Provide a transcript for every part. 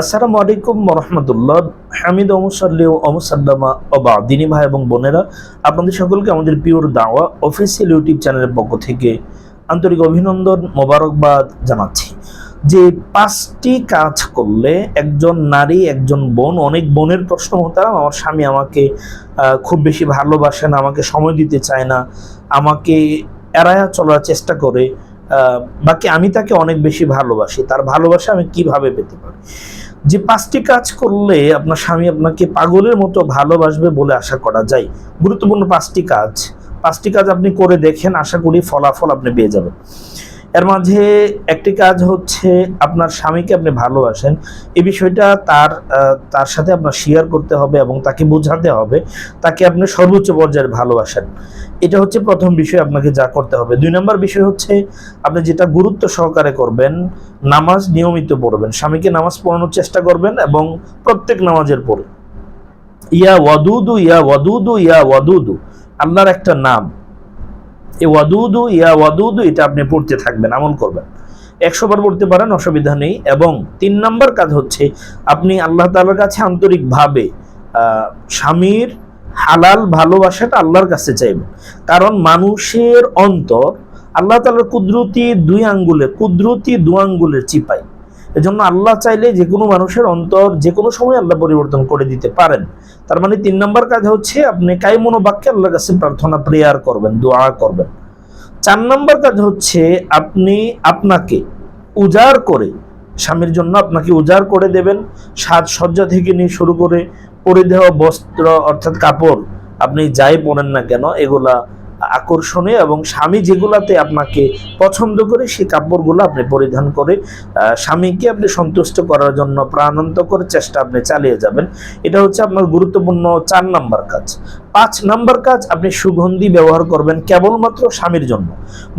আসসালামু আলাইকুম রহমতুল্লাহ হামিদ ওমসাল্লি ওমসাল্লামা অবা দিনী ভাই এবং বোনেরা, আপনাদের সকলকে আমাদের পিওর দাওয়া অফিসিয়াল ইউটিউব চ্যানেলের পক্ষ থেকে আন্তরিক অভিনন্দন, মোবারকবাদ জানাচ্ছি। যে পাঁচটি কাজ করলে একজন নারী, একজন বোন, অনেক বোনের প্রশ্ন হতাম আমার স্বামী আমাকে খুব বেশি ভালোবাসে না, আমাকে সময় দিতে চায় না, আমাকে এড়ায়া চলার চেষ্টা করে বাকি আমি তাকে অনেক বেশি ভালোবাসি। তার ভালোবাসা আমি কীভাবে পেতে পারি? যে পাঁচটি কাজ করলে আপনার স্বামী আপনাকে পাগলের মতো ভালোবাসবে বলে আশা করা যায়। গুরুত্বপূর্ণ পাঁচটি কাজ। পাঁচটি কাজ আপনি করে দেখেন, আশা করি ফলাফল আপনি পেয়ে যাবেন। এর মাঝে একটি কাজ হচ্ছে আপনার স্বামীকে আপনি ভালোবাসেন। এই বিষয়টা তার তার সাথে আপনার শেয়ার করতে হবে এবং তাকে বোঝাতে হবে, তাকে আপনি সর্বোচ্চ পর্যায়ে ভালোবাসেন। এটা হচ্ছে প্রথম বিষয় আপনাকে যা করতে হবে। দুই নম্বর বিষয় হচ্ছে আপনি যেটা গুরুত্ব সহকারে করবেন, নামাজ নিয়মিত পড়বেন। স্বামীকে নামাজ পড়ানোর চেষ্টা করবেন এবং প্রত্যেক নামাজের পরে। ইয়া ওয়াদুদু ইয়া ওয়াদুদু ইয়া ওয়াদুদু। আল্লাহর একটা নাম। এই ওয়াদুদু, ইয়া ওয়াদুদু, এটা আপনি পড়তে থাকবেন, আমল করবেন। একশো বার পড়তে পারেন, অসুবিধা নেই। এবং তিন নম্বর কাজ হচ্ছে, আপনি আল্লাহ তালার কাছে আন্তরিকভাবে স্বামীর হালাল ভালোবাসাটা আল্লাহর কাছে চাইবেন। কারণ মানুষের অন্তর, আল্লাহ তালার কুদরতি দুই আঙ্গুলে, কুদরতি দু আঙ্গুলের চিপাই এজন্য আল্লাহ চাইলে যে কোনো মানুষের অন্তর যে কোনো সময় আল্লাহ পরিবর্তন করে দিতে পারেন। তার মানে তিন নম্বর কাজ হচ্ছে আপনি কাইমনো বাক্যে আল্লাহর কাছে প্রার্থনা, প্রেয়ার করবেন, দোয়া করবেন। চার নম্বর কাজ হচ্ছে আপনি আপনাকে উজাড় করে, স্বামীর জন্য আপনাকে উজাড় করে দেবেন। সাজসজ্জা থেকে নিয়ে শুরু করে পরিধেয় বস্ত্র অর্থাৎ কাপড় আপনি যাই পরেন না কেন, এগুলা আকর্ষণীয় এবং স্বামী যেগুলাতে আপনাকে পছন্দ করে, সেই কাপড়গুলো আপনি পরিধান করে স্বামীকে আপনি সন্তুষ্ট করার জন্য প্রাণান্ত করে চেষ্টা আপনি চালিয়ে যাবেন। এটা হচ্ছে আপনার গুরুত্বপূর্ণ চার নাম্বার কাজ। পাঁচ নাম্বার কাজ, আপনি সুগন্ধি ব্যবহার করবেন কেবলমাত্র স্বামীর জন্য।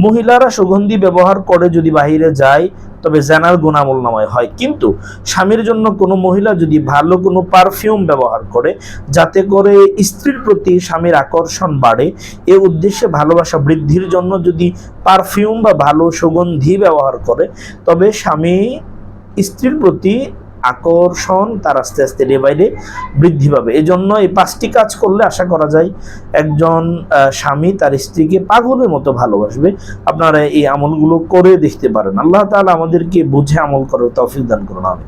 মহিলারা সুগন্ধি ব্যবহার করে যদি বাহিরে যায় তবে জেনার গুণামূল নামায় হয়। কিন্তু স্বামীর জন্য কোনো মহিলা যদি ভালো কোনো পারফিউম ব্যবহার করে, যাতে করে স্ত্রীর প্রতি স্বামীর আকর্ষণ বাড়ে, এ উদ্দেশ্যে ভালোবাসা বৃদ্ধির জন্য যদি পারফিউম বা ভালো সুগন্ধি ব্যবহার করে, তবে স্বামী স্ত্রীর প্রতি আকর্ষণ তার আস্তে আস্তে ডে বাই ডে বৃদ্ধি পাবে। এই জন্য এই পাঁচটি কাজ করলে আশা করা যায় একজন স্বামী তার স্ত্রীকে পাগলের মতো ভালোবাসবে। আপনারা এই আমলগুলো করে দেখতে পারেন। আল্লাহ তালা আমাদেরকে বুঝে আমল করার তৌফিক দান করুন আমি